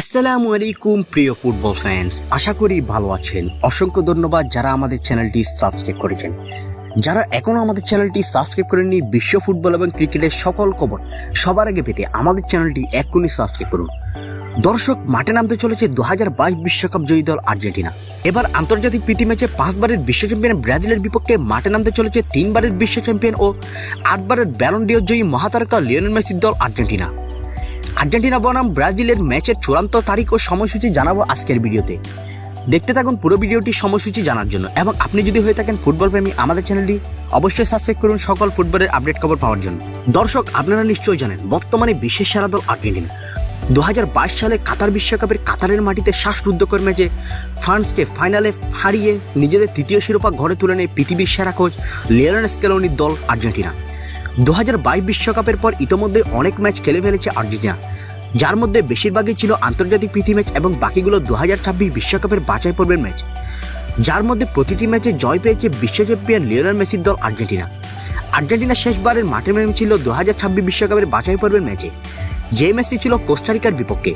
আসসালামু আলাইকুম, প্রিয় ফুটবল ফ্যান্স। আশা করি ভালো আছেন। অসংখ্য ধন্যবাদ যারা আমাদের চ্যানেলটি সাবস্ক্রাইব করেছেন। যারা এখনও আমাদের চ্যানেলটি সাবস্ক্রাইব করেননি, বিশ্ব ফুটবল এবং ক্রিকেটের সকল খবর সবার আগে পেতে আমাদের চ্যানেলটি এক্ষুনি সাবস্ক্রাইব করুন। দর্শক, মাঠে নামতে চলেছে দু হাজার বাইশ বিশ্বকাপ জয়ী দল আর্জেন্টিনা। এবার আন্তর্জাতিক প্রীতি ম্যাচে পাঁচবারের বিশ্ব চ্যাম্পিয়ন ব্রাজিলের বিপক্ষে মাঠে নামতে চলেছে তিনবারের বিশ্ব চ্যাম্পিয়ন ও আটবারের ব্যালন্ডিও জয়ী মহাতারকা লিওনেল মেসির দল আর্জেন্টিনা। আর্জেন্টিনা বনাম ব্রাজিলের ম্যাচের চূড়ান্ত তারিখ ও সময়সূচি জানাব আজকের ভিডিওতে। দেখতে থাকুন পুরো ভিডিওটি সময়সূচি জানার জন্য এবং আপনি যদি হয়ে থাকেন ফুটবল প্রেমী আমাদের চ্যানেলটি, অবশ্যই সাবস্ক্রাইব করুন সকল ফুটবলের আপডেট খবর পাওয়ার জন্য। দর্শক, আপনারা নিশ্চয়ই জানেন, বর্তমানে বিশ্বের সেরা দল আর্জেন্টিনা। দু হাজার বাইশ সালে কাতার বিশ্বকাপের কাতারের মাটিতে শ্বাসরুদ্ধকর ম্যাচে ফ্রান্সকে ফাইনালে হারিয়ে নিজেদের তৃতীয় শিরোপা ঘরে তুলে নেয় পৃথিবীর সেরা কোচ লিওনেল স্কেলোনির দল আর্জেন্টিনা। দু বিশ্বকাপের পর ইতোমধ্যে অনেক ম্যাচ খেলে ফেলেছে আর্জেন্টিনা। যার মধ্যে বেশিরভাগই ছিল আন্তর্জাতিক প্রীতি ম্যাচ এবং বাকিগুলো দু হাজার ছাব্বিশ বিশ্বকাপের বাছাই পর্বের ম্যাচ। যার মধ্যে প্রতিটি ম্যাচে জয় পেয়েছে বিশ্ব চ্যাম্পিয়ন লিওনেল মেসির দল আর্জেন্টিনা। আর্জেন্টিনা শেষবারের মাঠে নেমেছিল দু হাজার ছাব্বিশ বিশ্বকাপের বাছাই পর্বের ম্যাচে। যে ম্যাচটি ছিল কোস্টারিকার বিপক্ষে,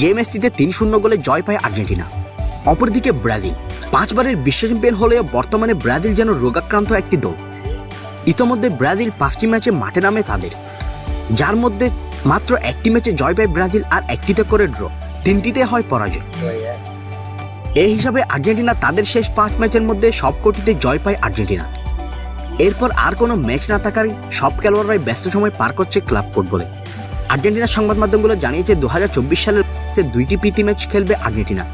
যে ম্যাচটিতে তিন শূন্য গোলে জয় পায় আর্জেন্টিনা। অপরদিকে ব্রাজিল পাঁচবারের বিশ্ব চ্যাম্পিয়ন হলেও বর্তমানে ব্রাজিল যেন রোগাক্রান্ত একটি দল। ইতোমধ্যে ব্রাজিল পাঁচটি ম্যাচে মাঠে নামে তাদের, যার মধ্যে মাত্র একটি ম্যাচে জয় পায় ব্রাজিল আর একটিতে করে ড্র। তিনটিতে হয় পরাজয়। এই হিসাবে আর্জেন্টিনা তাদের শেষ পাঁচ ম্যাচের মধ্যে সবকটিতে জয় পায় আর্জেন্টিনা। এরপর আর কোনো ম্যাচ না থাকারই সব খেলোয়াড়রাই ব্যস্ত সময় পার করছে ক্লাব ফুটবলে। আর্জেন্টিনার সংবাদ মাধ্যমগুলো জানিয়েছে দু হাজার চব্বিশ সালের দুইটি প্রীতি ম্যাচ খেলবে আর্জেন্টিনা।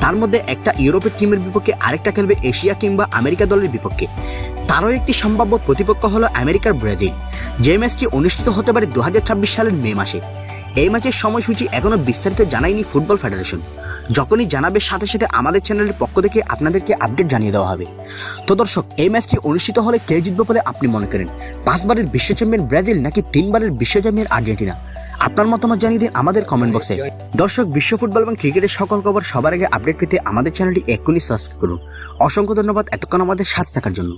তার মধ্যে একটা ইউরোপের টিমের বিপক্ষে, আরেকটা খেলবে এশিয়া কিংবা আমেরিকা দলের বিপক্ষে। তারও একটি সম্ভাব্য প্রতিপক্ষ হলো আমেরিকার ব্রাজিল। যে ম্যাচটি অনুষ্ঠিত হতে পারে দু হাজার ছাব্বিশ সালের মে মাসে। এই ম্যাচের সময়সূচি এখনও বিস্তারিত জানায়নি ফুটবল ফেডারেশন। যখনই জানাবে সাথে সাথে আমাদের চ্যানেলের পক্ষ থেকে আপনাদেরকে আপডেট জানিয়ে দেওয়া হবে। তো দর্শক, এই ম্যাচটি অনুষ্ঠিত হলে কে জিতবে বলে আপনি মনে করেন? পাঁচবারের বিশ্ব চ্যাম্পিয়ন ব্রাজিল নাকি তিনবারের বিশ্ব চ্যাম্পিয়ন আর্জেন্টিনা? আপনার মতামত জানিয়ে দিন আমাদের কমেন্ট বক্সে দর্শক, বিশ্ব ফুটবল এবং ক্রিকেটের সকল খবর সবার আগে আপডেট পেতে আমাদের চ্যানেলটি এক্ষুনি সাবস্ক্রাইব করুন। অসংখ্য ধন্যবাদ এতক্ষণ আমাদের সাথে থাকার জন্য।